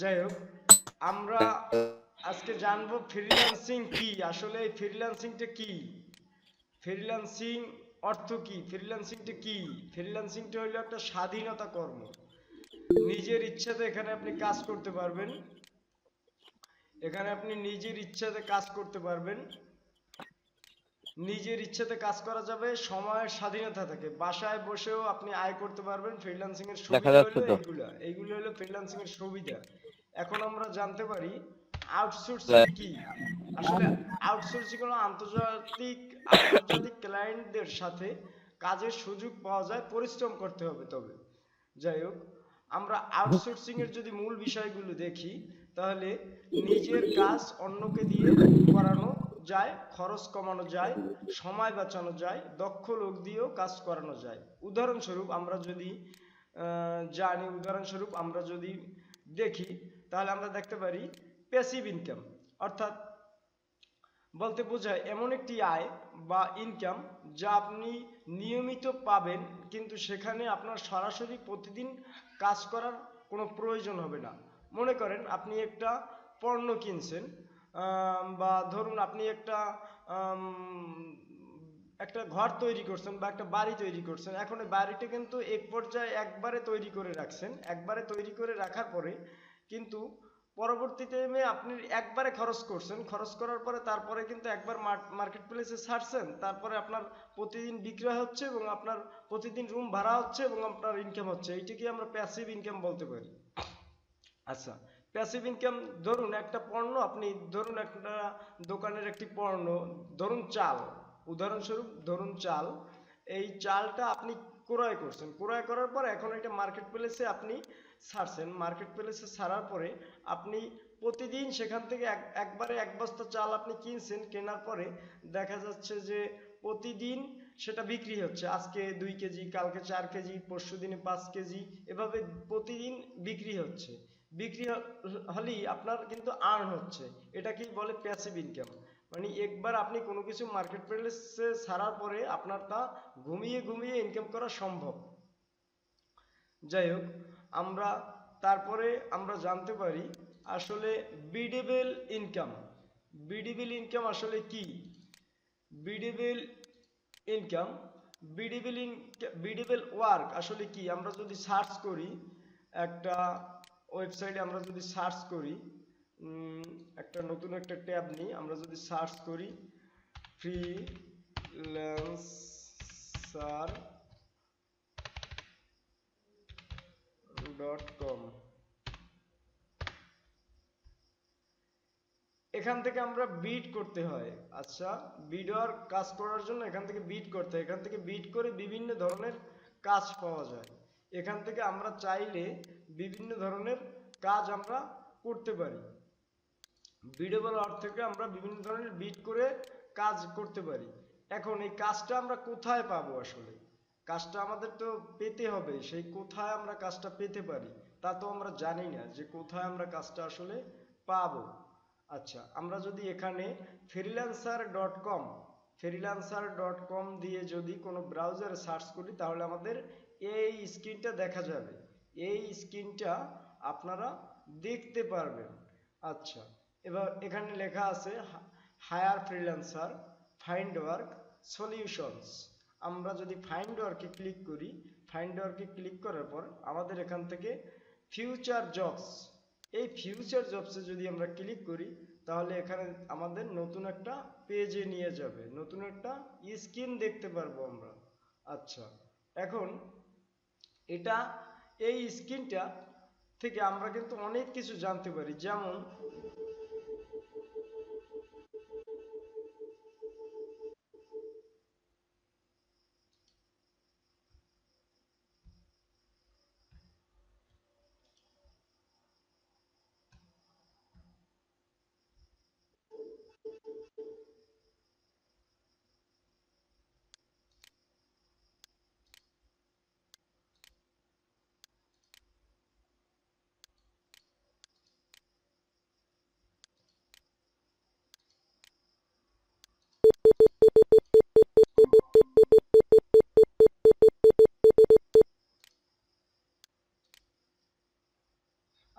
যাই হোক আমরা আজকে জানব ফ্রিল্যান্সিং কি? আসলে এই ফ্রিল্যান্সিংটা কি? ফ্রিল্যান্সিং অর্থ কি? ফ্রিল্যান্সিংটা কি? ফ্রিল্যান্সিংটা হলো একটা স্বাধীনতা কর্ম। নিজের ইচ্ছাতে এখানে আপনি কাজ করতে পারবেন। এখানে আপনি নিজের ইচ্ছাতে কাজ করতে পারবেন। নিজের ইচ্ছাতে কাজ করা যাবে সময়ের স্বাধীনতা থাকে। বাসায় বসেও আপনি আয় করতে পারবেন ফ্রিল্যান্সিং এর সুবিধা হলো এইগুলো। হলো ফ্রিল্যান্সিং এর সুবিধা। এখন আমরা জানতে পারি আউটসোর্সিং কি? আসলে আউটসোর্সিং হলো আন্তর্জাতিক আন্তর্জাতিক ক্লায়েন্টদের সাথে কাজের সুযোগ পাওয়া যায় পরিশ্রম করতে হবে তবে। যাই হোক আমরা আউটসোর্সিং এর যদি মূল বিষয়গুলো দেখি তাহলে নিজের কাজ অন্যকে দিয়ে করানো যায় খরচ কমানো যায় সময় বাঁচানো যায় দক্ষ লোক দিয়েও কাজ করানো যায়। উদাহরণস্বরূপ আমরা যদি আহ, জানি উদাহরণস্বরূপ আমরা যদি দেখি তাহলে আমরা দেখতে পারি প্যাসিভ ইনকাম অর্থাৎ বলতে বোঝায় এমন একটি আয় বা ইনকাম যা আপনি নিয়মিত পাবেন, কিন্তু সেখানে আপনার সরাসরি প্রতিদিন কাজ করার কোনো প্রয়োজন হবে না। মনে করেন আপনি একটা পণ্য কিনছেন বা ধরুন আপনি একটা একটা ঘর তৈরি করছেন বা একটা বাড়ি তৈরি করছেন, এখন বাড়িটা কিন্তু এক পর্যায়ে একবারে তৈরি করে রাখছেন। একবারে তৈরি করে রাখার পরে কিন্তু পরবর্তীতে এমে আপনি একবারে খরচ করছেন। খরচ করার পরে তারপরে কিন্তু একবার মার্কেট প্লেসে ছাড়ছেন তারপরে আপনার প্রতিদিন বিক্রয় হচ্ছে এবং আপনার প্রতিদিন রুম ভাড়া হচ্ছে এবং আপনার ইনকাম হচ্ছে। এইটাকে আমরা প্যাসিভ ইনকাম বলতে পারি। আচ্ছা প্যাসিভ ইনকাম ধরুন একটা পণ্য, আপনি ধরুন একটা দোকানের একটি পণ্য, ধরুন চাল। উদাহরণস্বরূপ ধরুন চাল। এই চালটা আপনি ক্রয় করছেন। ক্রয় করার পর এখন এটা মার্কেট প্লেসে আপনি ছাড়ছেন মার্কেট প্লেসে ছাড়ার পরে আপনি প্রতিদিন সেখান থেকে এক, একবারে এক বস্তা চাল আপনি কিনছেন, কেনার পরে দেখা যাচ্ছে যে প্রতিদিন সেটা বিক্রি হচ্ছে। আজকে দুই কেজি, কালকে চার কেজি, পরশু দিনে পাঁচ কেজি, এভাবে প্রতিদিন বিক্রি হচ্ছে। বিক্রি হলেই আপনার কিন্তু আর্ন হচ্ছে। এটাকে বলে প্যাসিভ ইনকাম মানে একবার আপনি কোনো কিছু মার্কেট প্লেসে ছাড়ার পরে আপনার তা ঘুমিয়ে ঘুমিয়ে ইনকাম করা সম্ভব। যাই হোক আমরা, তারপরে আমরা জানতে পারি আসলে বিডেবল ইনকাম। বিডেবল ইনকাম আসলে কি? বিডেবল ইনকাম, বিডেবল বিডেবল ওয়ার্ক আসলে কি? আমরা যদি সার্চ করি, একটা ওয়েবসাইটে আমরা যদি সার্চ করি একটা নতুন একটা ট্যাব নিই, আমরা যদি সার্চ করি, ফ্রিল্যান্সার ডট কম এখান থেকে আমরা বিট করতে হয়। আচ্ছা বিডর কাজ করার জন্য এখান থেকে বিট করতে হয়। এখান থেকে বিট করে বিভিন্ন ধরনের কাজ পাওয়া যায়। এখান থেকে আমরা চাইলে বিভিন্ন ধরনের কাজ আমরা করতে পারি। বিডেবল আর্ট থেকে আমরা বিভিন্ন ধরনের বিট করে কাজ করতে পারি। এখন এই কাজটা আমরা কোথায় পাবো আসলে? কাজটা আমাদের তো পেতে হবে, সেই কোথায় আমরা কাজটা পেতে পারি, তা তো আমরা জানি না যে কোথায় আমরা কাজটা আসলে পাবো। আচ্ছা আমরা যদি এখানে freelancer dot com freelancer dot com দিয়ে যদি কোনো ব্রাউজারে সার্চ করি, তাহলে আমাদের এই স্ক্রিনটা দেখা যাবে। এই স্ক্রিনটা আপনারা দেখতে পারবেন। আচ্ছা এবার এখানে লেখা আছে hire freelancer find work solutions আমরা যদি ফাইন্ড ওয়ার্কে ক্লিক করি ফাইন্ড ওয়ার্কে ক্লিক করার পর আমাদের এখান থেকে ফিউচার জবস এই ফিউচার জবসে যদি আমরা ক্লিক করি, তাহলে এখানে আমাদের নতুন একটা পেজে নিয়ে যাবে, নতুন একটা স্ক্রিন দেখতে পারব আমরা। আচ্ছা এখন এটা, এই স্ক্রিনটা থেকে আমরা কিন্তু অনেক কিছু জানতে পারি। যেমন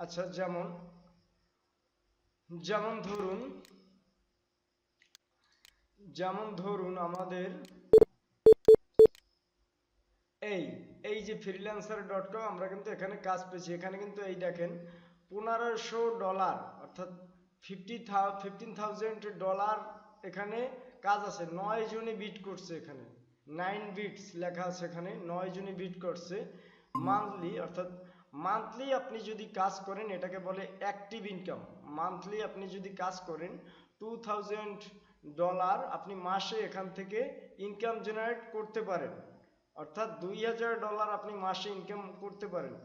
আচ্ছা যেমন যেমন ধরুন যেমন ধরুন আমাদের এই এই যে ফ্রিল্যান্সার ডট কম আমরা কিন্তু এখানে কাজ পেয়েছি। এখানে কিন্তু এই দেখেন, পনেরোশো ডলার অর্থাৎ ফিফটি ফিফটিন থাউজেন্ড ডলার এখানে কাজ আছে। নয় জনে বিট করছে এখানে। নাইন বিটস লেখা আছে এখানে। নয় জনে বিট করছে। মান্থলি অর্থাৎ মান্থলি আপনি যদি কাজ করেন, এটাকে বলে অ্যাক্টিভ ইনকাম মান্থলি আপনি যদি কাজ করেন টু থাউজেন্ড ডলার আপনি মাসে এখান থেকে ইনকাম জেনারেট করতে পারেন। অর্থাৎ দুই হাজার ডলার আপনি মাসে ইনকাম করতে পারেন।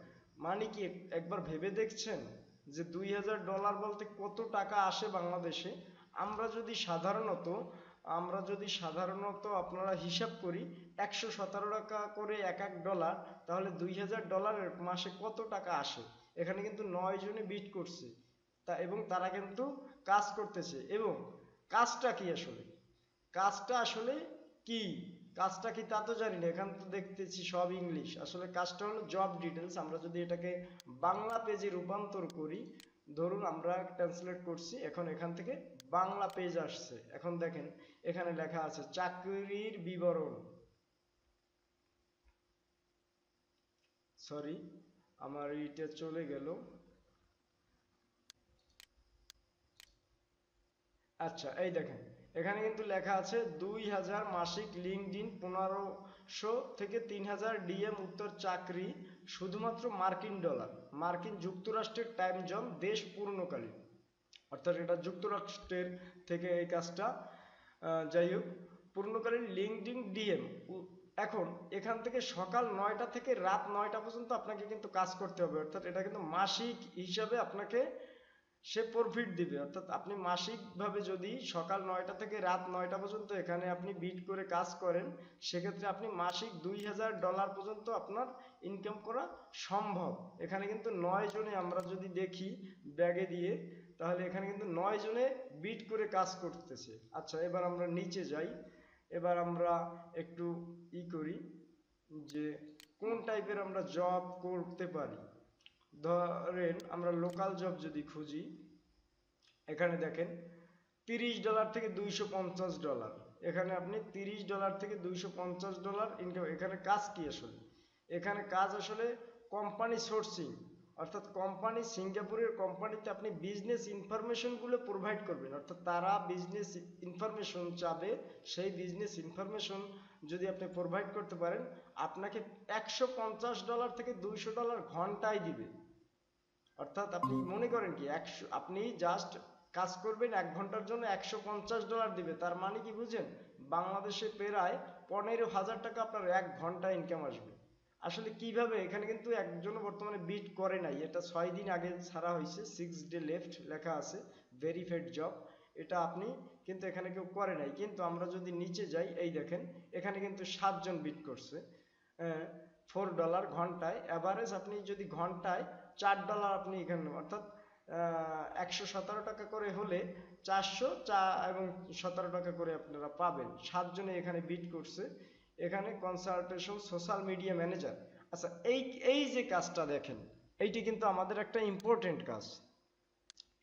মানে কি, একবার ভেবে দেখছেন যে দুই হাজার ডলার বলতে কত টাকা আসে বাংলাদেশে? আমরা যদি সাধারণত আমরা যদি সাধারণত আপনারা হিসাব করি, একশো সতেরো টাকা করে এক এক ডলার তাহলে দুই হাজার ডলারের মাসে কত টাকা আসে? এখানে কিন্তু নয় জনে বিট করছে। তা এবং তারা কিন্তু কাজ করতেছে। এবং কাজটা কি আসলে? কাজটা আসলে কি? কাজটা কি তা তো জানি না। এখান তো দেখতেছি সব ইংলিশ আসলে কাজটা হলো জব ডিটেলস আমরা যদি এটাকে বাংলা পেজে রূপান্তর করি, ধরুন আমরা ট্রান্সলেট করছি, এখন এখান থেকে বাংলা পেজ আসছে। এখন দেখেন, এখানে লেখা আছে, চাকরির বিবরণ। সরি আমার এইটা চলে গেল। আচ্ছা এই দেখেন, এখানে কিন্তু লেখা আছে, দুই হাজার মাসিক লিঙ্কডিন পনেরোশো থেকে তিন হাজার ডিএম উত্তর চাকরি, শুধুমাত্র মার্কিন ডলার। মার্কিন যুক্তরাষ্ট্রের টাইম জোন, দেশ পূর্ণকালীন। অর্থাৎ এটা যুক্তরাষ্ট্রের থেকে এই কাজটা যাই হোক, পূর্ণকালীন লিঙ্কডিন ডিএম। এখন এখান থেকে সকাল নয়টা থেকে রাত নয়টা পর্যন্ত আপনাকে কিন্তু কাজ করতে হবে। অর্থাৎ এটা কিন্তু মাসিক হিসাবে আপনাকে সে প্রফিট দিবে। অর্থাৎ আপনি মাসিকভাবে যদি সকাল নয়টা থেকে রাত নয়টা পর্যন্ত এখানে আপনি বিট করে কাজ করেন, সেক্ষেত্রে আপনি মাসিক দুই হাজার ডলার পর্যন্ত আপনার ইনকাম করা সম্ভব। এখানে কিন্তু নয় জনে আমরা যদি দেখি ব্যাগে দিয়ে তাহলে এখানে কিন্তু নয় জনে বিট করে কাজ করতেছে। আচ্ছা এবার আমরা নিচে যাই। এবার আমরা একটু ই করি যে কোন টাইপের আমরা জব করতে পারি। ধরেন আমরা লোকাল জব যদি খুঁজি, এখানে দেখেন তিরিশ ডলার থেকে দুইশো পঞ্চাশ ডলার এখানে আপনি তিরিশ ডলার থেকে দুইশো পঞ্চাশ ডলার ইনকাম এখানে কাজ কি আসলে? এখানে কাজ আসলে কোম্পানি সোর্সিং অর্থাৎ কোম্পানি সিঙ্গাপুরের কোম্পানিতে আপনি বিজনেস ইনফরমেশনগুলো প্রোভাইড করবেন। অর্থাৎ তারা বিজনেস ইনফরমেশন চাবে, সেই বিজনেস ইনফরমেশন যদি আপনি প্রোভাইড করতে পারেন, আপনাকে একশো পঞ্চাশ ডলার থেকে দুইশো ডলার ঘন্টায় দিবে। অর্থাৎ আপনি মনে করেন কি, একশো, আপনি জাস্ট কাজ করবেন এক ঘণ্টার জন্য একশো পঞ্চাশ ডলার দিবে। তার মানে কি বুঝেন? বাংলাদেশে প্রায় পনেরো হাজার টাকা আপনার এক ঘণ্টা ইনকাম আসবে। আসলে কীভাবে? এখানে কিন্তু একজনও বর্তমানে বিট করে নাই। এটা ছয় দিন আগে ছাড়া হয়েছে সিক্স ডে লেফট লেখা আছে ভেরিফাইড জব এটা আপনি কিন্তু এখানে কেউ করে নাই। কিন্তু আমরা যদি নিচে যাই, এই দেখেন, এখানে কিন্তু সাতজন বিট করছে ফোর ডলার ঘন্টায়। অ্যাভারেজ আপনি যদি ঘন্টায় চার ডলার আপনি এখানে, অর্থাৎ একশো সতেরো টাকা করে হলে চারশো চা এবং সতেরো টাকা করে আপনারা পাবেন। সাতজনে এখানে বিট করছে। এখানে কনসালটেশন সোশ্যাল মিডিয়া ম্যানেজার আচ্ছা এই এই যে কাজটা দেখেন, এইটি কিন্তু আমাদের একটা ইম্পর্টেন্ট কাজ।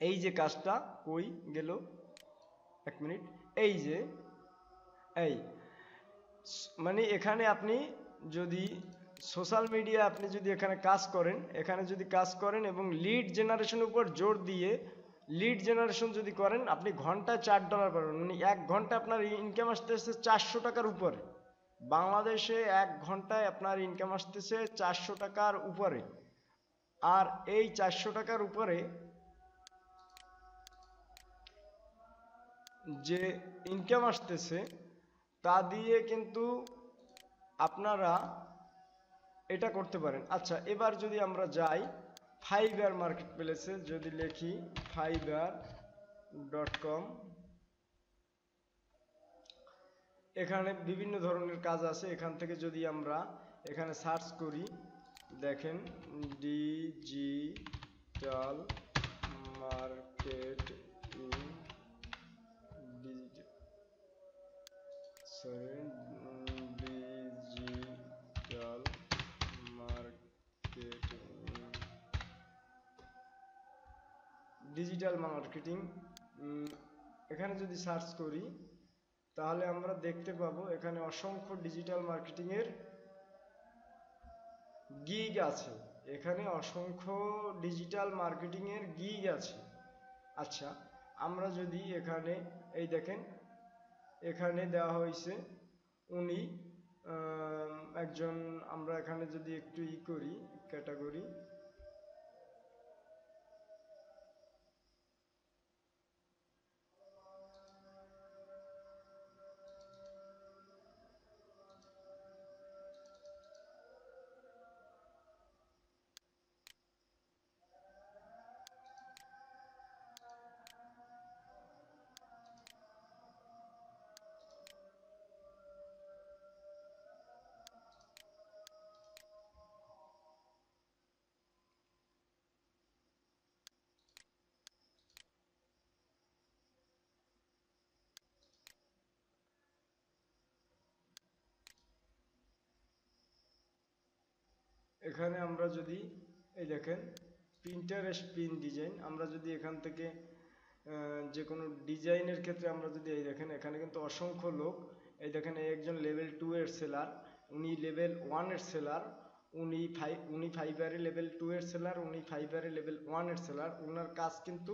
এই যে কাজটা কই গেল? এক মিনিট। এই যে, এই মানে এখানে আপনি যদি সোশ্যাল মিডিয়া আপনি যদি এখানে কাজ করেন, এখানে যদি কাজ করেন এবং লিড জেনারেশনের উপর জোর দিয়ে লিড জেনারেশন যদি করেন, আপনি ঘন্টায় চার ডলার পাবেন মানে এক ঘণ্টা আপনার ইনকাম আসতেছে চারশো টাকার উপরে। বাংলাদেশে এক ঘন্টায় আপনার ইনকাম আসতেছে চারশো টাকার উপরে। আর এই চারশো টাকার উপরে যে ইনকাম আসতেছে, তা দিয়ে কিন্তু আপনারা এটা করতে পারেন। আচ্ছা এবার যদি আমরা যাই ফাইবার মার্কেট প্লেসে যদি লিখি ফাইবার ডট কম এখানে বিভিন্ন ধরনের কাজ আছে। এখান থেকে যদি আমরা এখানে সার্চ করি, দেখেন digital market digital digital digital marketing এখানে যদি সার্চ করি তাহলে আমরা দেখতে পাবো এখানে অসংখ্য ডিজিটাল মার্কেটিং এর গিগ আছে। এখানে অসংখ্য ডিজিটাল মার্কেটিং এর গিগ আছে। আচ্ছা আমরা যদি এখানে, এই দেখেন, এখানে দেওয়া হয়েছে, উনি একজন, আমরা এখানে যদি একটু ই করি ক্যাটাগরি এখানে আমরা যদি, এই দেখেন প্রিন্টারেস্ট পিন ডিজাইন, আমরা যদি এখান থেকে যে কোনো ডিজাইনের ক্ষেত্রে আমরা যদি, এই দেখেন, এখানে কিন্তু অসংখ্য লোক, এই দেখেন একজন লেভেল টু এর সেলার উনি লেভেল ওয়ানের সেলার উনি ফাইভ উনি ফাইবারে লেভেল টু এর সেলার উনি ফাইবারে লেভেল ওয়ানের সেলার ওনার কাজ কিন্তু,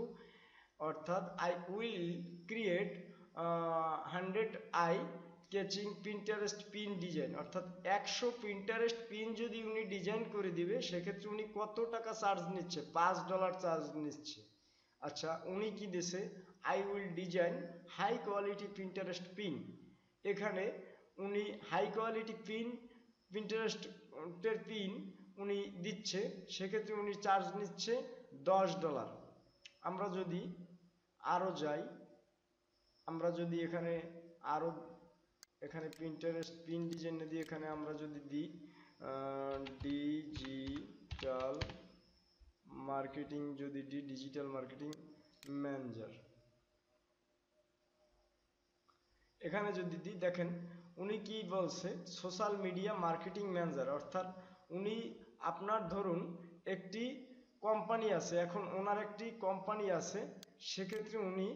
অর্থাৎ I will create hundred eye catching Pinterest pin design অর্থাৎ একশো প্রিন্টারেস্ট পিন যদি উনি ডিজাইন করে দিবে, সেক্ষেত্রে উনি কত টাকা চার্জ নিচ্ছে? পাঁচ ডলার চার্জ নিচ্ছে। আচ্ছা উনি কি দিছে? I will design high quality Pinterest pin এখানে উনি হাই কোয়ালিটি পিন প্রিন্টারেস্টের পিন উনি দিচ্ছে, সেক্ষেত্রে উনি চার্জ নিচ্ছে দশ ডলার আমরা যদি আরও যাই, আমরা যদি এখানে আরও এখানে প্রিন্টারেস্ট পিন ডিজাইন দিয়ে এখানে আমরা যদি দিই ডিজিটাল মার্কেটিং যদি দিই ডিজিটাল মার্কেটিং ম্যানেজার এখানে যদি দিই, দেখেন, উনি কি বলছে? সোশ্যাল মিডিয়া মার্কেটিং ম্যানেজার অর্থাৎ উনি আপনার ধরুন একটি কোম্পানি আছে, এখন ওনার একটি কোম্পানি আছে, সেক্ষেত্রে উনি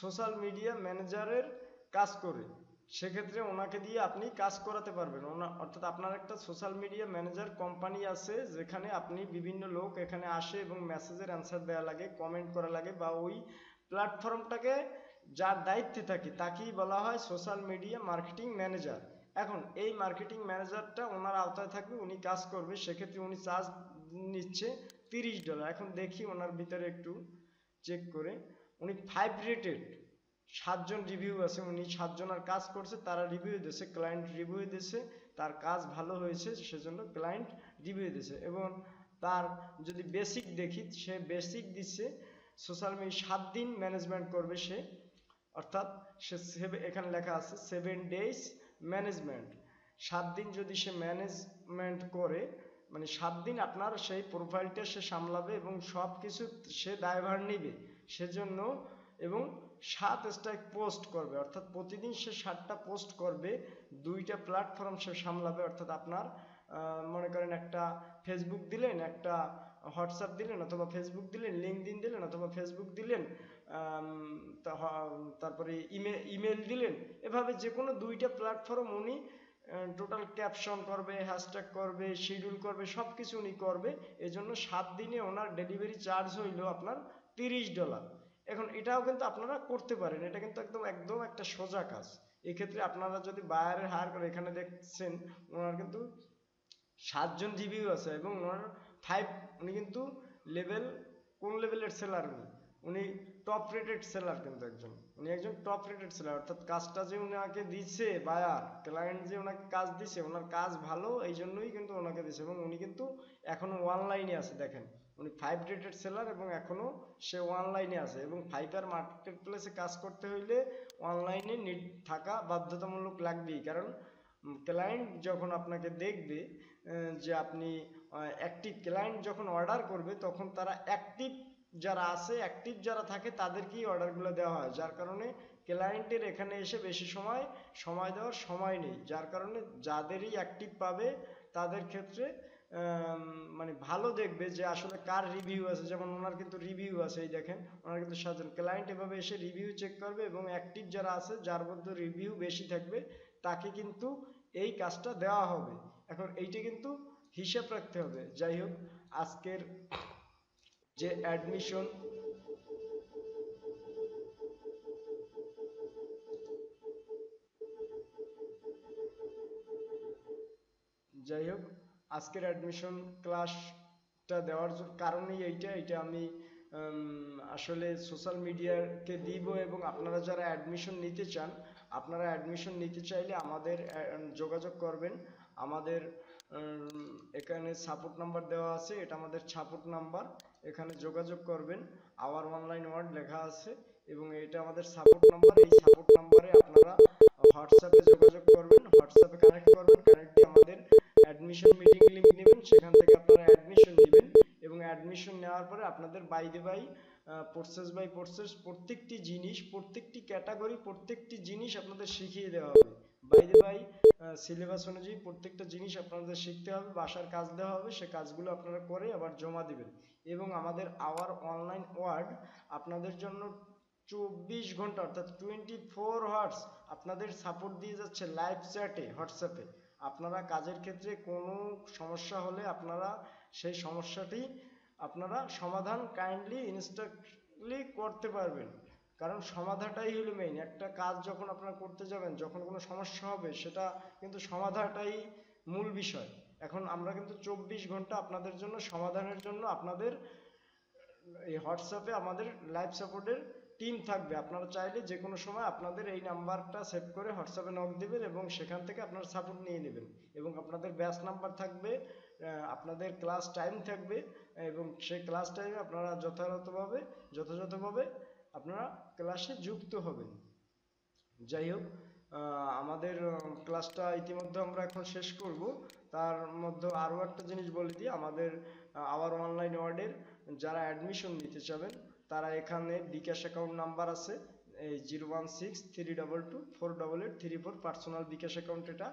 সোশ্যাল মিডিয়া ম্যানেজারের কাজ করে। সেক্ষেত্রে ওনাকে দিয়ে আপনি কাজ করাতে পারবেন। ওনা, অর্থাৎ আপনার একটা সোশ্যাল মিডিয়া ম্যানেজার কোম্পানি আছে, যেখানে আপনি বিভিন্ন লোক এখানে আসে এবং মেসেজের অ্যান্সার দেওয়া লাগে কমেন্ট করা লাগে বা ওই প্ল্যাটফর্মটাকে যার দায়িত্বে থাকে, তাকেই বলা হয় সোশ্যাল মিডিয়া মার্কেটিং ম্যানেজার এখন এই মার্কেটিং ম্যানেজারটা ওনার আওতায় থাকবে, উনি কাজ করবে, সেক্ষেত্রে উনি চার্জ নিচ্ছে তিরিশ ডলার এখন দেখি ওনার ভিতরে একটু চেক করে। উনি ফাইভ রেটেড সাতজন রিভিউ আছে, উনি সাতজনের কাজ করছে, তারা রিভিউ দিয়েছে ক্লায়েন্ট রিভিউ দিয়েছে তার কাজ ভালো হয়েছে, সেজন্য ক্লায়েন্ট রিভিউ দিয়েছে এবং তার যদি বেসিক দেখি, সে বেসিক দিচ্ছে সোশ্যাল মিডিয়া সাত দিন ম্যানেজমেন্ট করবে সে, অর্থাৎ সে এখানে লেখা আছে সেভেন ডেজ ম্যানেজমেন্ট সাত দিন যদি সে ম্যানেজমেন্ট করে মানে সাত দিন আপনার সেই প্রোফাইলটা সে সামলাবে এবং সব কিছু সে দায়ভার নিবে, সেজন্য এবং সাত স্ট্রাইক পোস্ট করবে। অর্থাৎ প্রতিদিন সে সাতটা পোস্ট করবে, দুইটা প্ল্যাটফর্ম সে সামলাবে। অর্থাৎ আপনার মনে করেন একটা ফেসবুক দিলেন, একটা হোয়াটসঅ্যাপ দিলেন, অথবা ফেসবুক দিলেন লিঙ্কডিন দিলেন, অথবা ফেসবুক দিলেন তারপরে ইমেল ইমেল দিলেন। এভাবে যে কোনো দুইটা প্ল্যাটফর্ম উনি টোটাল ক্যাপশন করবে হ্যাশট্যাগ করবে শিডিউল করবে সব কিছু উনি করবে। এজন্য সাত দিনে ওনার ডেলিভারি চার্জ হইল আপনার তিরিশ ডলার এখন এটাও কিন্তু আপনারা করতে পারেন। এটা কিন্তু একদম একদম একটা সোজা কাজ। এক্ষেত্রে আপনারা যদি বায়ারের হায়ার করে এখানে দেখছেন, ওনার কিন্তু সাতজন রিভিউ আছে এবং ওনার ফাইভ উনি কিন্তু লেভেল কোন লেভেলের সেলার উনি? উনি টপ রেটেড সেলার কিন্তু একজন। উনি একজন টপ রেটেড সেলার অর্থাৎ কাজটা যে উনাকে দিচ্ছে বায়ার ক্লায়েন্ট যে ওনাকে কাজ দিছে, ওনার কাজ ভালো এই জন্যই কিন্তু ওনাকে দিছে এবং উনি কিন্তু এখনও অনলাইনে আছে, দেখেন। উনি ফাইভ রেটেড সেলার এবং এখনও সে অনলাইনে আছে এবং ফাইবার মার্কেট প্লেসে কাজ করতে হইলে অনলাইনে নেট থাকা বাধ্যতামূলক লাগবেই। কারণ ক্লায়েন্ট যখন আপনাকে দেখবে যে আপনি অ্যাক্টিভ ক্লায়েন্ট যখন অর্ডার করবে, তখন তারা অ্যাক্টিভ যারা আছে অ্যাক্টিভ যারা থাকে, তাদেরকেই অর্ডারগুলো দেওয়া হয়। যার কারণে ক্লায়েন্টের এখানে এসে বেশি সময় সময় দেওয়ার সময় নেই। যার কারণে যাদেরই অ্যাক্টিভ পাবে, তাদের ক্ষেত্রে মানে ভালো দেখবে যে আসলে কার রিভিউ আছে। যেমন ওনার কিন্তু রিভিউ আছে, এই দেখেন। ওনার কিন্তু সাজান। ক্লায়েন্ট এভাবে এসে রিভিউ চেক করবে এবং অ্যাক্টিভ যারা আছে, যার মধ্যে রিভিউ বেশি থাকবে, তাকে কিন্তু এই কাজটা দেওয়া হবে। এখন এইটা কিন্তু হিসাব রাখতে হবে। যাই হোক, আজকের যে অ্যাডমিশন যাই হোক আজকের অ্যাডমিশন ক্লাসটা দেওয়ার কারণেই এইটা এটা আমি আসলে সোশ্যাল মিডিয়াকে দিব এবং আপনারা যারা অ্যাডমিশন নিতে চান, আপনারা অ্যাডমিশন নিতে চাইলে আমাদের যোগাযোগ করবেন। আমাদের এখানে সাপোর্ট নাম্বার দেওয়া আছে, এটা আমাদের সাপোর্ট নাম্বার এখানে যোগাযোগ করবেন। আওয়ার অনলাইন ওয়ার্ড লেখা আছে এবং এটা আমাদের সাপোর্ট নাম্বার এই সাপোর্ট নাম্বারে আপনারা হোয়াটসঅ্যাপে যোগাযোগ করবেন। হোয়াটসঅ্যাপে কানেক্ট করবেন কানেক্ট দিয়ে আমাদের অ্যাডমিশন মিটিং লিংক নেবেন, সেখান থেকে আপনারা অ্যাডমিশন নেবেন এবং অ্যাডমিশন নেওয়ার পরে আপনাদের by the by process by process প্রত্যেকটি জিনিস, প্রত্যেকটি ক্যাটাগরি প্রত্যেকটি জিনিস আপনাদের শিখিয়ে দেওয়া হবে। বাই দে বাই সিলেবাস অনুযায়ী প্রত্যেকটা জিনিস আপনাদের শিখতে হবে, বাসার কাজ দেওয়া হবে, সে কাজগুলো আপনারা করে আবার জমা দিবেন। এবং আমাদের আওয়ার অনলাইন ওয়ার্ড আপনাদের জন্য চব্বিশ ঘণ্টা, অর্থাৎ টোয়েন্টি ফোর হাওয়ার্স আপনাদের সাপোর্ট দিয়ে যাচ্ছে লাইভ চ্যাটে হোয়াটসঅ্যাপে আপনারা কাজের ক্ষেত্রে কোনো সমস্যা হলে আপনারা সেই সমস্যাটি আপনারা সমাধান কাইন্ডলি ইনস্ট্যান্টলি করতে পারবেন। কারণ সমাধানটাই হলো মেইন একটা কাজ যখন আপনারা করতে যাবেন, যখন কোনো সমস্যা হবে, সেটা কিন্তু সমাধানটাই মূল বিষয়। এখন আমরা কিন্তু চব্বিশ ঘণ্টা আপনাদের জন্য সমাধানের জন্য আপনাদের এই হোয়াটসঅ্যাপে আমাদের লাইভ সাপোর্টের টিম থাকবে। আপনারা চাইলে যে কোনো সময় আপনাদের এই নাম্বারটা সেভ করে হোয়াটসঅ্যাপে নক দিবেন এবং সেখান থেকে আপনারা সাপোর্ট নিয়ে নেবেন। এবং আপনাদের ব্যাচ নাম্বার থাকবে আপনাদের ক্লাস টাইম থাকবে এবং সেই ক্লাস টাইমে আপনারা যথাযথভাবে যথাযথভাবে আপনারা ক্লাসে যুক্ত হবেন। যাই হোক আমাদের ক্লাসটা ইতিমধ্যে আমরা এখন শেষ করব। তার মধ্যে আরও একটা জিনিস বলে দিই, আমাদের আওয়ার অনলাইন ওয়ার্ডের যারা অ্যাডমিশন নিতে চাবেন তারা এখানে বিকাশ অ্যাকাউন্ট নাম্বার আছে, এই zero one six three double two four double eight three four personal bKash account এটা,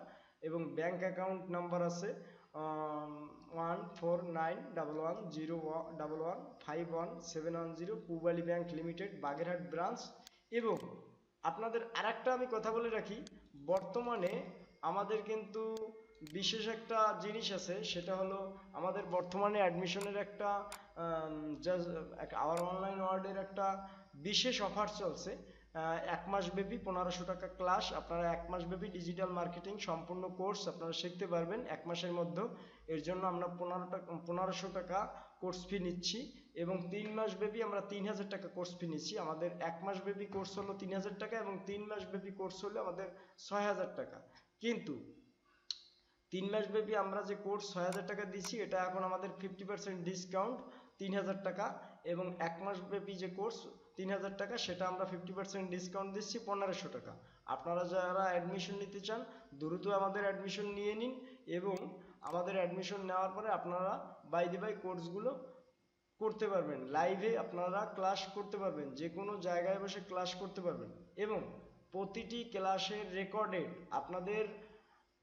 এবং ব্যাংক অ্যাকাউন্ট নাম্বার আছে one four nine double one zero double one five one seven one zero Pubali bank limited Bagerhat branch এবং আপনাদের আরেকটা আমি কথা বলে রাখি, বর্তমানে আমাদের কিন্তু বিশেষ একটা জিনিস আছে, সেটা হলো আমাদের বর্তমানে অ্যাডমিশনের একটা আওয়ার অনলাইন ওয়ার্ডের একটা বিশেষ অফার চলছে। এক মাস ব্যাপী পনেরোশো টাকা ক্লাস আপনারা এক মাস ব্যাপী ডিজিটাল মার্কেটিং সম্পূর্ণ কোর্স আপনারা শিখতে পারবেন। এক মাসের মধ্যে এর জন্য আমরা পনেরো টাকা, পনেরোশো টাকা কোর্স ফি নিচ্ছি এবং তিন মাস ব্যাপী আমরা তিন হাজার টাকা কোর্স ফি নিচ্ছি। আমাদের এক মাস ব্যাপী কোর্স হলো তিন হাজার টাকা এবং তিন মাস ব্যাপী কোর্স হলো আমাদের ছয় হাজার টাকা। কিন্তু তিন মাস ব্যাপী আমরা যে কোর্স ছয় হাজার টাকা দিচ্ছি এটা এখন আমাদের ফিফটি পার্সেন্ট ডিসকাউন্ট তিন হাজার টাকা। এবং এক মাস ব্যাপী যে কোর্স তিন হাজার টাকা, সেটা আমরা ফিফটি পার্সেন্ট ডিসকাউন্ট দিচ্ছি, পনেরোশো টাকা। আপনারা যারা অ্যাডমিশন নিতে চান, দ্রুত আমাদের অ্যাডমিশন নিয়ে নিন এবং আমাদের অ্যাডমিশন নেওয়ার পরে আপনারা বাই দি বাই কোর্সগুলো করতে পারবেন। লাইভে আপনারা ক্লাস করতে পারবেন যে কোনো জায়গায় বসে ক্লাস করতে পারবেন। এবং প্রতিটি ক্লাসের রেকর্ডেড আপনাদের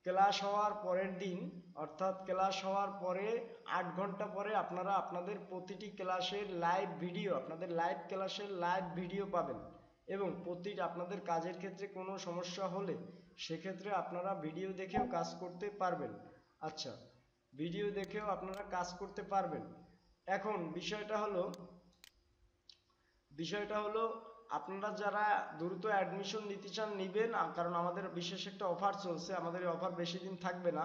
ক্লাস হওয়ার পরের দিন, অর্থাৎ ক্লাস হওয়ার পরে আট ঘণ্টা পরে আপনারা আপনাদের প্রতিটি ক্লাসের লাইভ ভিডিও আপনাদের লাইভ ক্লাসের লাইভ ভিডিও পাবেন। এবং প্রতি আপনাদের কাজের ক্ষেত্রে কোনো সমস্যা হলে সেক্ষেত্রে আপনারা ভিডিও দেখেও কাজ করতে পারবেন। আচ্ছা ভিডিও দেখেও আপনারা কাজ করতে পারবেন। এখন বিষয়টা হলো বিষয়টা হলো আপনারা যারা দ্রুত অ্যাডমিশন নিতে চান নিবেন কারণ আমাদের বিশেষ একটা অফার চলছে, আমাদের এই অফার বেশি দিন থাকবে না।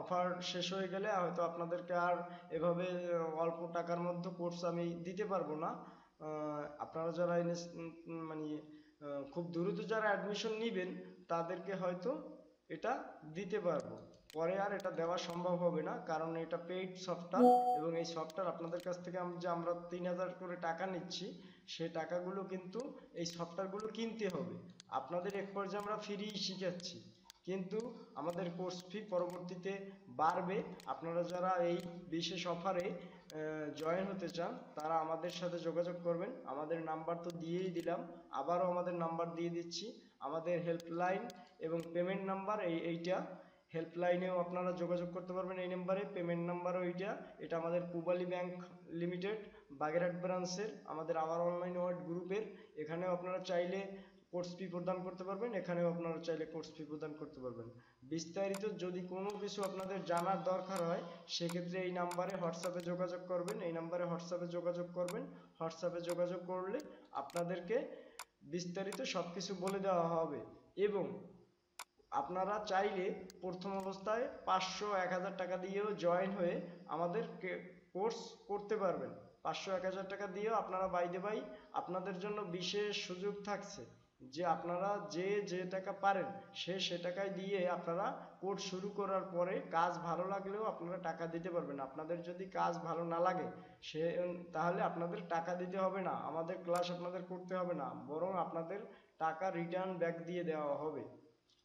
অফার শেষ হয়ে গেলে হয়তো আপনাদেরকে আর এভাবে অল্প টাকার মধ্যে কোর্স আমি দিতে পারব না। আপনারা যারা মানে খুব দ্রুত যারা অ্যাডমিশন নিবেন, তাদেরকে হয়তো এটা দিতে পারব। পরে আর এটা দেওয়া সম্ভব হবে না, কারণ এটা পেইড সফটওয়্যার এবং এই সফটওয়্যার আপনাদের কাছ থেকে যে আমরা তিন হাজার করে টাকা নিচ্ছি, সেই টাকাগুলো কিন্তু এই সফটওয়্যারগুলো কিনতে হবে। আপনাদের এক পর্যায়ে আমরা ফ্রি শিখাচ্ছি, কিন্তু আমাদের কোর্স ফি পরবর্তীতে বাড়বে। আপনারা যারা এই বিশেষ অফারে জয়েন হতে চান, তারা আমাদের সাথে যোগাযোগ করবেন। আমাদের নাম্বার তো দিয়েই দিলাম, আবারও আমাদের নাম্বার দিয়ে দিচ্ছি। আমাদের হেল্পলাইন এবং পেমেন্ট নাম্বার এই এইটা হেল্পলাইনেও আপনারা যোগাযোগ করতে পারবেন। এই নাম্বারে পেমেন্ট নাম্বারও এইটা। এটা আমাদের পূবালী ব্যাংক লিমিটেড বাগেরহাট ব্রাঞ্চের আমাদের আওয়ার অনলাইন ওয়ার্ড গ্রুপের এখানেও আপনারা চাইলে কোর্স ফি প্রদান করতে পারবেন, এখানেও আপনারা চাইলে কোর্স ফি প্রদান করতে পারবেন। বিস্তারিত যদি কোনো কিছু আপনাদের জানার দরকার হয়, সেক্ষেত্রে এই নাম্বারে হোয়াটসঅ্যাপে যোগাযোগ করবেন। এই নাম্বারে হোয়াটসঅ্যাপে যোগাযোগ করবেন। হোয়াটসঅ্যাপে যোগাযোগ করলে আপনাদেরকে বিস্তারিত সব কিছু বলে দেওয়া হবে। এবং আপনারা চাইলে প্রথম অবস্থায় পাঁচশো এক হাজার টাকা দিয়েও জয়েন হয়ে আমাদের কোর্স করতে পারবেন। পাঁচশো এক হাজার টাকা দিয়েও আপনারা বাইদে বাই আপনাদের জন্য বিশেষ সুযোগ থাকছে যে আপনারা যে যে টাকা পারেন, সে সে টাকায় দিয়ে আপনারা কোর্স শুরু করার পরে কাজ ভালো লাগলেও আপনারা টাকা দিতে পারবেন। আপনাদের যদি কাজ ভালো না লাগে, সে, তাহলে আপনাদের টাকা দিতে হবে না। আমাদের ক্লাস আপনাদের করতে হবে না। বরং আপনাদের টাকা রিটার্ন ব্যাক দিয়ে দেওয়া হবে।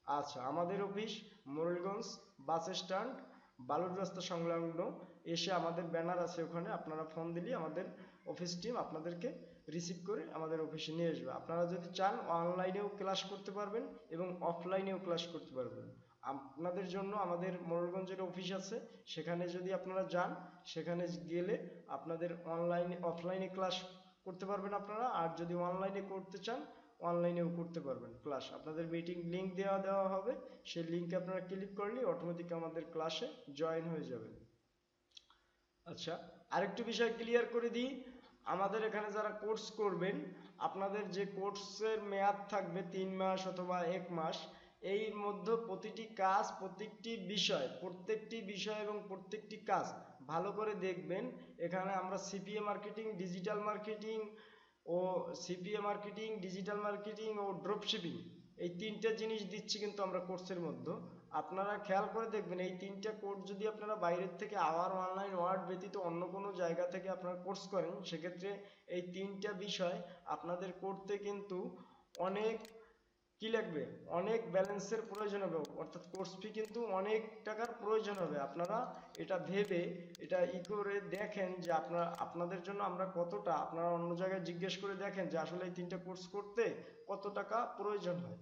আচ্ছা আমাদের অফিস মোরেলগঞ্জ বাস স্ট্যান্ড, বালুর রাস্তা সংলগ্ন। এসে আমাদের ব্যানার আছে ওখানে, আপনারা ফোন দিলে আমাদের অফিস টিম আপনাদেরকে রিসিভ করে আমাদের অফিসে নিয়ে আসবে। আপনারা যদি চান, অনলাইনেও ক্লাস করতে পারবেন এবং অফলাইনেও ক্লাস করতে পারবেন। আপনাদের জন্য আমাদের মোরেলগঞ্জের অফিস আছে। সেখানে যদি আপনারা যান, সেখানে গেলে আপনাদের অনলাইনে অফলাইনে ক্লাস করতে পারবেন আপনারা। আর যদি অনলাইনে করতে চান অনলাইনেও করতে পারবেন। ক্লাস আপনাদের মিটিং লিংক দেওয়া দেওয়া হবে। সেই লিঙ্কে আপনারা ক্লিক করলে অটোমেটিক আমাদের ক্লাসে জয়েন হয়ে যাবেন। আচ্ছা আরেকটু বিষয় ক্লিয়ার করে দিই। আমাদের এখানে যারা কোর্স করবেন, আপনাদের যে কোর্সের মেয়াদ থাকবে তিন মাস অথবা এক মাস এর মধ্যে প্রতিটি কাজ প্রত্যেকটি বিষয় প্রত্যেকটি বিষয় এবং প্রত্যেকটি কাজ ভালো করে দেখবেন। এখানে আমরা সিপিএ মার্কেটিং ডিজিটাল মার্কেটিং ও সিপিএ মার্কেটিং ডিজিটাল মার্কেটিং ও ড্রপশিপিং এই তিনটা জিনিস দিচ্ছি কিন্তু আমরা কোর্সের মধ্যে। আপনারা খেয়াল করে দেখবেন, এই তিনটা কোর্স যদি আপনারা বাইরের থেকে আওয়ার অনলাইন ওয়ার্ড ব্যতীত অন্য কোনো জায়গা থেকে আপনারা কোর্স করেন, সেক্ষেত্রে এই তিনটা বিষয় আপনাদের করতে কিন্তু অনেক কি লাগবে? অনেক ব্যালেন্সের প্রয়োজন হবে। অর্থাৎ কোর্স ফি কিন্তু অনেক টাকার প্রয়োজন হবে। আপনারা এটা ভেবে, এটা ই করে দেখেন যে আপনারা, আপনাদের জন্য আমরা কতটা, আপনারা অন্য জায়গায় জিজ্ঞেস করে দেখেন যে আসলে এই তিনটা কোর্স করতে কত টাকা প্রয়োজন হয়।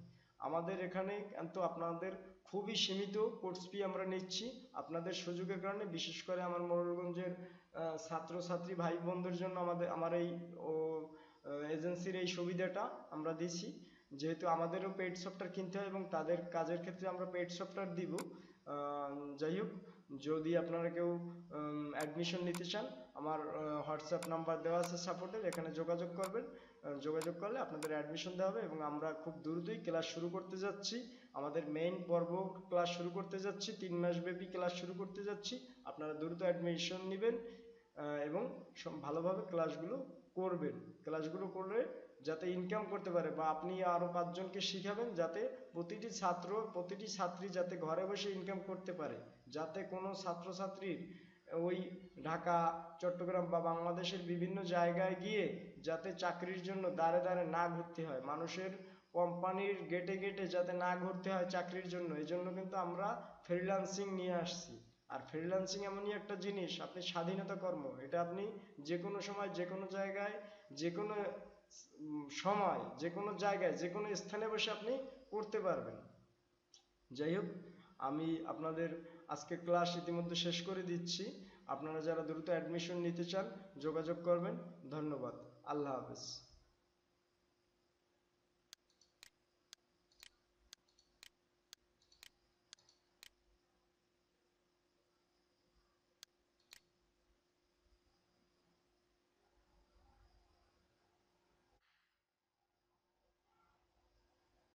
আমাদের এখানে কিন্তু আপনাদের খুবই সীমিত কোর্স ফি আমরা নিচ্ছি। আপনাদের সুযোগের কারণে, বিশেষ করে আমার মোরেলগঞ্জের ছাত্রছাত্রী ভাই বোনদের জন্য আমাদের, আমার এই, ও এজেন্সির এই সুবিধাটা আমরা দিছি যেহেতু আমাদেরও পেড সফটওয়্যার কিনতে হয় এবং তাদের কাজের ক্ষেত্রে আমরা পেড সফটওয়্যার দিব যাই হোক, যদি আপনারা কেউ অ্যাডমিশন নিতে চান, আমার হোয়াটসঅ্যাপ নাম্বার দেওয়া আছে সাপোর্টের এখানে যোগাযোগ করবেন। যোগাযোগ করলে আপনাদের অ্যাডমিশন দেওয়া হবে এবং আমরা খুব দ্রুতই ক্লাস শুরু করতে যাচ্ছি। আমাদের মেইন পর্ব ক্লাস শুরু করতে যাচ্ছি, তিন মাস ব্যাপী ক্লাস শুরু করতে যাচ্ছি। আপনারা দ্রুত অ্যাডমিশন নেবেন এবং ভালোভাবে ক্লাসগুলো করবেন। ক্লাসগুলো করলে যাতে ইনকাম করতে পারে বা আপনি আরও পাঁচজনকে শিখাবেন যাতে প্রতিটি ছাত্র, প্রতিটি ছাত্রী যাতে ঘরে বসে ইনকাম করতে পারে। যাতে কোনো ছাত্রছাত্রীর ওই ঢাকা, চট্টগ্রাম বা বাংলাদেশের বিভিন্ন জায়গায় গিয়ে যাতে চাকরির জন্য দাঁড়ে দাঁড়ে না ঘুরতে হয়। মানুষের কোম্পানির গেটে গেটে যাতে না ঘুরতে হয় চাকরির জন্য। এই জন্য কিন্তু আমরা ফ্রিল্যান্সিং নিয়ে আসছি। আর ফ্রিল্যান্সিং এমনই একটা জিনিস, আপনি স্বাধীনতা কর্ম। এটা আপনি যে কোনো সময় যে কোনো জায়গায় যে কোনো সময়, যে কোনো জায়গায়, যে কোনো স্থানে বসে আপনি করতে পারবেন। যাই হোক, আমি আপনাদের আজকে ক্লাস ইতিমধ্যে শেষ করে দিচ্ছি। আপনারা যারা দ্রুত অ্যাডমিশন নিতে চান, যোগাযোগ করবেন। ধন্যবাদ। আল্লাহ হাফেজ।